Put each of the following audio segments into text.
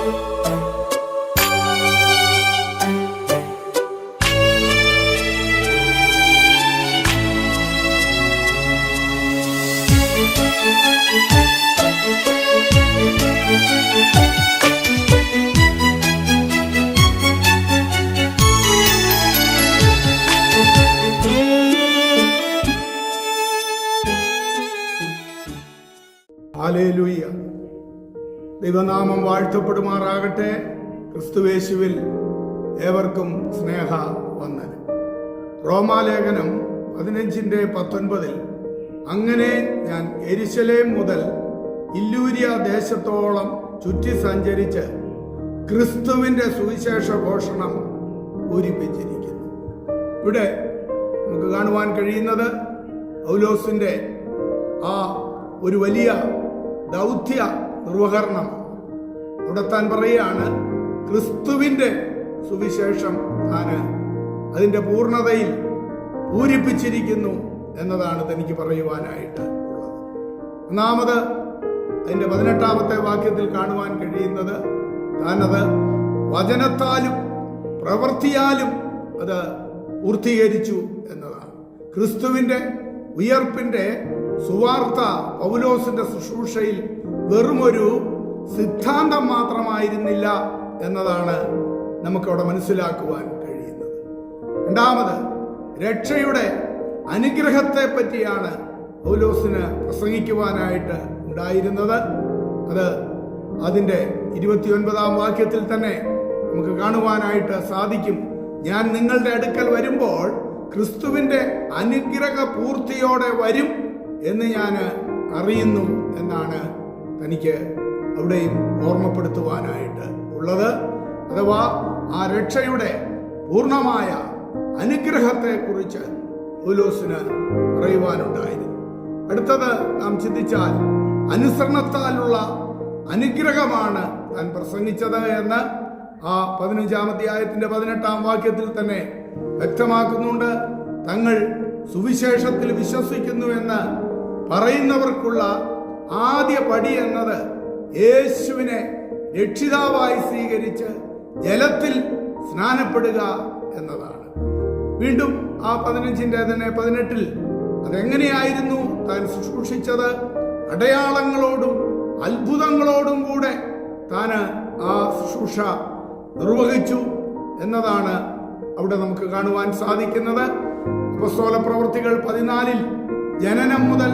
Música ദൈവനാമം വാഴ്ത്തപ്പെടുമാറാകട്ടെ ക്രിസ്തുവേശുവിൽ ഏവർക്കും സ്നേഹ വന്ദനം റോമാലേഖനം പതിനഞ്ചിന്റെ പത്തൊൻപതിൽ അങ്ങനെ ഞാൻ എരിശലേം മുതൽ ഇല്ലൂരിയ ദേശത്തോളം ചുറ്റി സഞ്ചരിച്ച് ക്രിസ്തുവിന്റെ സുവിശേഷ ഘോഷണം പൂരിപ്പിച്ചിരിക്കുന്നു ഇവിടെ നമുക്ക് കാണുവാൻ കഴിയുന്നത് ഔലോസിന്റെ ആ ഒരു വലിയ ദൗത്യ നിർവഹരണം അവിടെ താൻ പറയുകയാണ് ക്രിസ്തുവിന്റെ സുവിശേഷം താന് അതിന്റെ പൂർണതയിൽ പൂരിപ്പിച്ചിരിക്കുന്നു എന്നതാണ് തനിക്ക് പറയുവാനായിട്ട് ഉള്ളത്. ഒന്നാമത് അതിന്റെ പതിനെട്ടാമത്തെ വാക്യത്തിൽ കാണുവാൻ കഴിയുന്നത് താനത് വചനത്താലും പ്രവൃത്തിയാലും അത് പൂർത്തീകരിച്ചു എന്നതാണ്. ക്രിസ്തുവിന്റെ ഉയർപ്പിന്റെ സുവാർത്ത പൗലോസിന്റെ ശുശ്രൂഷയിൽ വെറുമൊരു സിദ്ധാന്തം മാത്രമായിരുന്നില്ല എന്നതാണ് നമുക്കവിടെ മനസ്സിലാക്കുവാൻ കഴിയുന്നത്. രണ്ടാമത് രക്ഷയുടെ അനുഗ്രഹത്തെ പറ്റിയാണ് പൗലോസിന് പ്രസംഗിക്കുവാനായിട്ട് ഉണ്ടായിരുന്നത്. അത് അതിന്റെ ഇരുപത്തിയൊൻപതാം വാക്യത്തിൽ തന്നെ നമുക്ക് കാണുവാനായിട്ട് സാധിക്കും. ഞാൻ നിങ്ങളുടെ അടുക്കൽ വരുമ്പോൾ ക്രിസ്തുവിന്റെ അനുഗ്രഹ പൂർത്തിയോടെ വരും എന്ന് ഞാൻ അറിയുന്നു എന്നാണ് തനിക്ക് അവിടെയും ഓർമ്മപ്പെടുത്തുവാനായിട്ട് ഉള്ളത്. അഥവാ ആ രക്ഷയുടെ പൂർണമായ അനുഗ്രഹത്തെ കുറിച്ച് പൗലോസിന് പറയുവാനുണ്ടായിരുന്നു അടുത്തത് നാം ചിന്തിച്ചാൽ അനുസരണത്താലുള്ള അനുഗ്രഹമാണ് താൻ പ്രസംഗിച്ചത് എന്ന് ആ പതിനഞ്ചാം അധ്യായത്തിന്റെ പതിനെട്ടാം വാക്യത്തിൽ തന്നെ വ്യക്തമാക്കുന്നുണ്ട്. തങ്ങൾ സുവിശേഷത്തിൽ വിശ്വസിക്കുന്നു എന്ന് പറയുന്നവർക്കുള്ള ആദ്യ പടി എന്നത് യേശുവിനെ രക്ഷിതാവായി സ്വീകരിച്ച് ജലത്തിൽ സ്നാനപ്പെടുക എന്നതാണ്. വീണ്ടും ആ പതിനഞ്ചിന്റെ തന്നെ പതിനെട്ടിൽ അതെങ്ങനെയായിരുന്നു താൻ ശുശ്രൂഷിച്ചത്? അടയാളങ്ങളോടും അത്ഭുതങ്ങളോടും കൂടെ താൻ ആ ശുശ്രൂഷ നിർവഹിച്ചു എന്നതാണ് അവിടെ നമുക്ക് കാണുവാൻ സാധിക്കുന്നത്. അപ്പസ്തോല പ്രവൃത്തികൾ പതിനാലിൽ ജനനം മുതൽ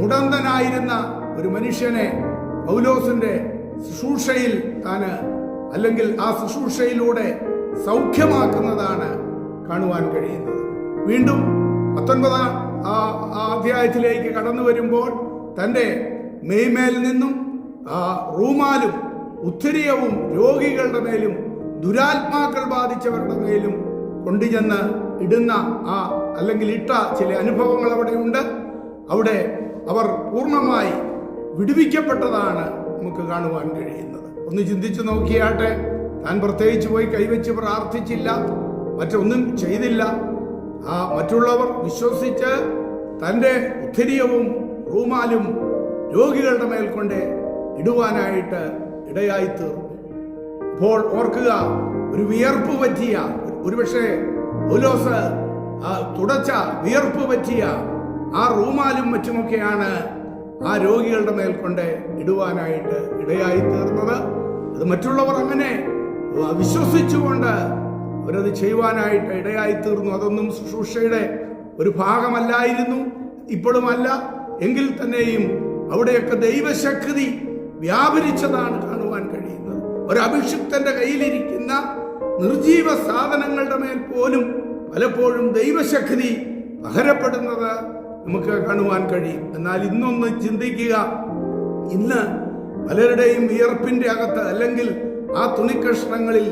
മുടന്തനായിരുന്ന ഒരു മനുഷ്യനെ പൗലോസിന്റെ ശുശ്രൂഷയിൽ താന് അല്ലെങ്കിൽ ആ ശുശ്രൂഷയിലൂടെ സൗഖ്യമാക്കുന്നതാണ് കാണുവാൻ കഴിയുന്നത്. വീണ്ടും പത്തൊൻപതാം ആ ആ അധ്യായത്തിലേക്ക് കടന്നു വരുമ്പോൾ തന്റെ മെയ്മേൽ നിന്നും ആ റൂമാലും ഉത്തരീയവും രോഗികളുടെ മേലും ദുരാത്മാക്കൾ ബാധിച്ചവരുടെ മേലും കൊണ്ടുചെന്ന് ഇടുന്ന ആ അല്ലെങ്കിൽ ഇട്ട ചില അനുഭവങ്ങൾ അവിടെയുണ്ട്. അവിടെ അവർ പൂർണമായി വിടുവിക്കപ്പെട്ടതാണ് നമുക്ക് കാണുവാൻ കഴിയുന്നത്. ഒന്ന് ചിന്തിച്ചു നോക്കിയാട്ടെ. താൻ പ്രത്യേകിച്ച് പോയി കൈവച്ച് പ്രാർത്ഥിച്ചില്ല. മറ്റൊന്നും ചെയ്തില്ല. ആ മറ്റുള്ളവർ വിശ്വസിച്ച് തന്റെ ഉദ്ധരിയവും റൂമാലും രോഗികളുടെ മേൽ ഇടുവാനായിട്ട് ഇടയായി തീർന്നു അപ്പോൾ ഓർക്കുക ഒരു വിയർപ്പ് പറ്റിയ ഒരുപക്ഷെ ഉലോസ് തുടച്ച വിയർപ്പ് പറ്റിയ ആ റൂമാലും മറ്റുമൊക്കെയാണ് ആ രോഗികളുടെ മേൽ കൊണ്ട് ഇടുവാനായിട്ട് ഇടയായി തീർന്നത്. അത് മറ്റുള്ളവർ അങ്ങനെ വിശ്വസിച്ചുകൊണ്ട് അവരത് ചെയ്യുവാനായിട്ട് ഇടയായി തീർന്നു. അതൊന്നും ശുശ്രൂഷയുടെ ഒരു ഭാഗമല്ലായിരുന്നു ഇപ്പോഴുമല്ല. എങ്കിൽ തന്നെയും അവിടെയൊക്കെ ദൈവശക്തി വ്യാപരിച്ചതാണ് കാണുവാൻ കഴിയുന്നത്. ഒരു കയ്യിലിരിക്കുന്ന നിർജീവ സാധനങ്ങളുടെ മേൽ പോലും പലപ്പോഴും ദൈവശക്തി പകരപ്പെടുന്നത് നമുക്ക് കാണുവാൻ കഴിയും. എന്നാൽ ഇന്നൊന്ന് ചിന്തിക്കുക. ഇന്ന് പലരുടെയും വിയർപ്പിന്റെ അകത്ത് അല്ലെങ്കിൽ ആ തുണിക്കഷ്ണങ്ങളിൽ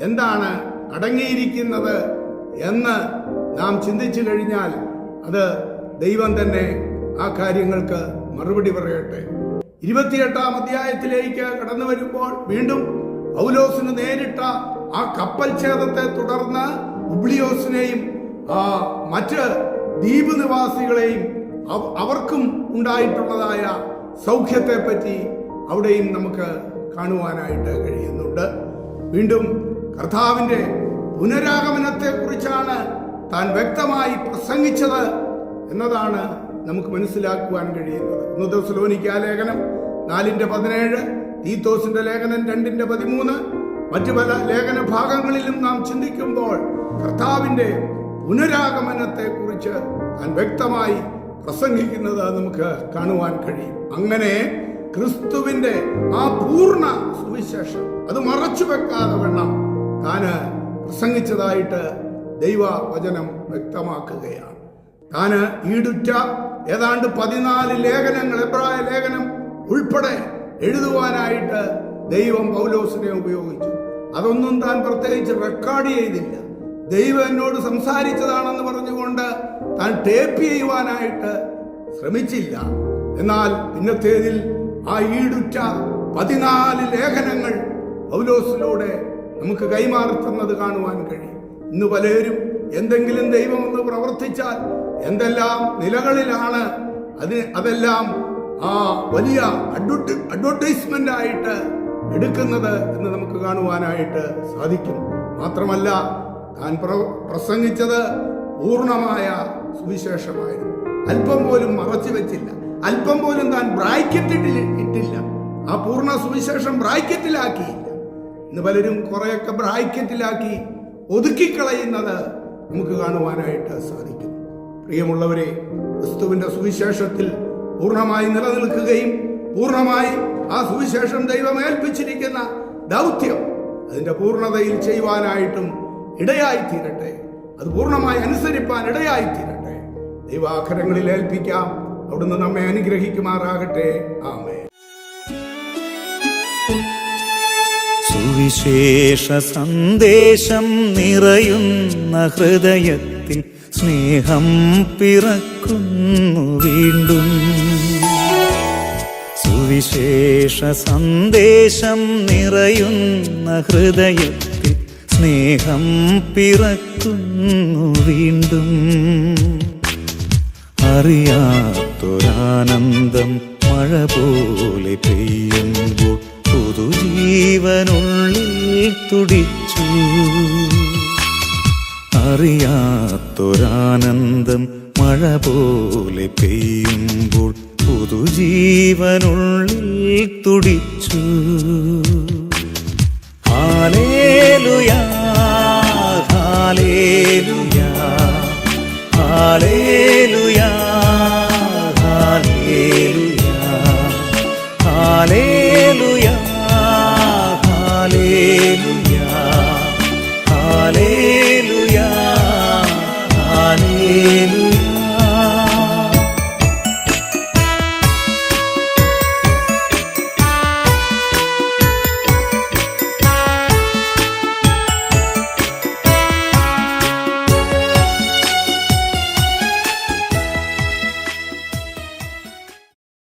എന്താണ് അടങ്ങിയിരിക്കുന്നത് എന്ന് നാം ചിന്തിച്ചു കഴിഞ്ഞാൽ അത് ദൈവം തന്നെ ആ കാര്യങ്ങൾക്ക് മറുപടി പറയട്ടെ. ഇരുപത്തിയെട്ടാം അധ്യായത്തിലേക്ക് കടന്നു വരുമ്പോൾ വീണ്ടും പൗലോസിന് നേരിട്ട ആ കപ്പൽ ഛേദത്തെ തുടർന്ന് ഉബ്ലിയോസിനെയും മറ്റ് ദ്വീപ് നിവാസികളെയും അവർക്കും ഉണ്ടായിട്ടുള്ളതായ സൗഖ്യത്തെ പറ്റി അവിടെയും നമുക്ക് കാണുവാനായിട്ട് കഴിയുന്നുണ്ട്. വീണ്ടും കർത്താവിന്റെ പുനരാഗമനത്തെക്കുറിച്ചാണ് താൻ വ്യക്തമായി പ്രസംഗിച്ചത് എന്നതാണ് നമുക്ക് മനസ്സിലാക്കുവാൻ കഴിയുന്നത്. ഇന്നത്തെ സ്ലോനിക്ക ലേഖനം നാലിന്റെ പതിനേഴ് തീത്തോസിന്റെ ലേഖനം രണ്ടിന്റെ പതിമൂന്ന് മറ്റു പല ലേഖന ഭാഗങ്ങളിലും നാം ചിന്തിക്കുമ്പോൾ കർത്താവിന്റെ പുനരാഗമനത്തെ കുറിച്ച് താൻ വ്യക്തമായി പ്രസംഗിക്കുന്നത് നമുക്ക് കാണുവാൻ കഴിയും. അങ്ങനെ ക്രിസ്തുവിന്റെ ആ പൂർണ സുവിശേഷം അത് മറച്ചു വെക്കാതെ വേണം താന് പ്രസംഗിച്ചതായിട്ട് ദൈവവചനം വ്യക്തമാക്കുകയാണ്. താന് ഈടുറ്റ ഏതാണ്ട് പതിനാല് ലേഖനങ്ങൾ എബ്രായ ലേഖനം ഉൾപ്പെടെ എഴുതുവാനായിട്ട് ദൈവം പൗലോസിനെ ഉപയോഗിച്ചു. അതൊന്നും താൻ പ്രത്യേകിച്ച് റെക്കോർഡ് ചെയ്തില്ല. ദൈവം എന്നോട് സംസാരിച്ചതാണെന്ന് പറഞ്ഞുകൊണ്ട് താൻ ടേപ്പ് ചെയ്യുവാനായിട്ട് ശ്രമിച്ചില്ല. എന്നാൽ ഇന്നത്തേതിൽ ആ ഈടുറ്റ പതിനാല് ലേഖനങ്ങൾ പൗലോസിലൂടെ നമുക്ക് കൈമാറുത്തുന്നത് കാണുവാൻ കഴിയും. ഇന്ന് പലരും എന്തെങ്കിലും ദൈവം ഒന്ന് പ്രവർത്തിച്ചാൽ എന്തെല്ലാം നിലകളിലാണ് അതിന് അതെല്ലാം ആ വലിയ അഡ്വർട്ട് അഡ്വർടൈസ്മെന്റ് ആയിട്ട് എടുക്കുന്നത് എന്ന് നമുക്ക് കാണുവാനായിട്ട് സാധിക്കും. മാത്രമല്ല താൻ പ്ര- പ്രസംഗിച്ചത് പൂർണമായ സുവിശേഷമായിരുന്നു. അല്പം പോലും മറച്ചു വെച്ചില്ല. അല്പം പോലും താൻ ബ്രാക്കറ്റിൽ ഇട്ടില്ല. ആ പൂർണ സുവിശേഷം ബ്രാക്കറ്റിലാക്കിയില്ല. ഇന്ന് പലരും കുറെയൊക്കെ ബ്രാക്കറ്റിലാക്കി ഒതുക്കിക്കളയുന്നത് നമുക്ക് കാണുവാനായിട്ട് സാധിക്കും. പ്രിയമുള്ളവരെ ക്രിസ്തുവിന്റെ സുവിശേഷത്തിൽ പൂർണമായി നിലനിൽക്കുകയും പൂർണമായി ആ സുവിശേഷം ദൈവമേൽപ്പിച്ചിരിക്കുന്ന ദൗത്യം അതിന്റെ പൂർണതയിൽ ചെയ്യുവാനായിട്ടും ഇടയായി തീരട്ടെ അത് പൂർണമായി അനുസരിപ്പാൻ ഇടയായി തീരട്ടെ ദൈവാഖരങ്ങളിൽ ഏൽപ്പിക്കാം. അവിടുന്ന് നമ്മെ അനുഗ്രഹിക്കുമാറാകട്ടെ. ആമേ സുവിശേഷ സന്ദേശം നിറയുന്ന ഹൃദയത്തിൽ സ്നേഹം പിറക്കുന്നു വീണ്ടും. സുവിശേഷ സന്ദേശം നിറയുന്ന ഹൃദയത്തിൽ സ്നേഹം പിറക്കുന്നു വീണ്ടും. അറിയാത്തൊരാനന്ദം മഴ പോലെ പെയ്യുമ്പോൾ പുതുജീവനുള്ളിൽ തുടിച്ചു. അറിയാത്തൊരാനന്ദം മഴ പോലെ പെയ്യുമ്പോൾ പുതുജീവനുള്ളിൽ തുടിച്ചു.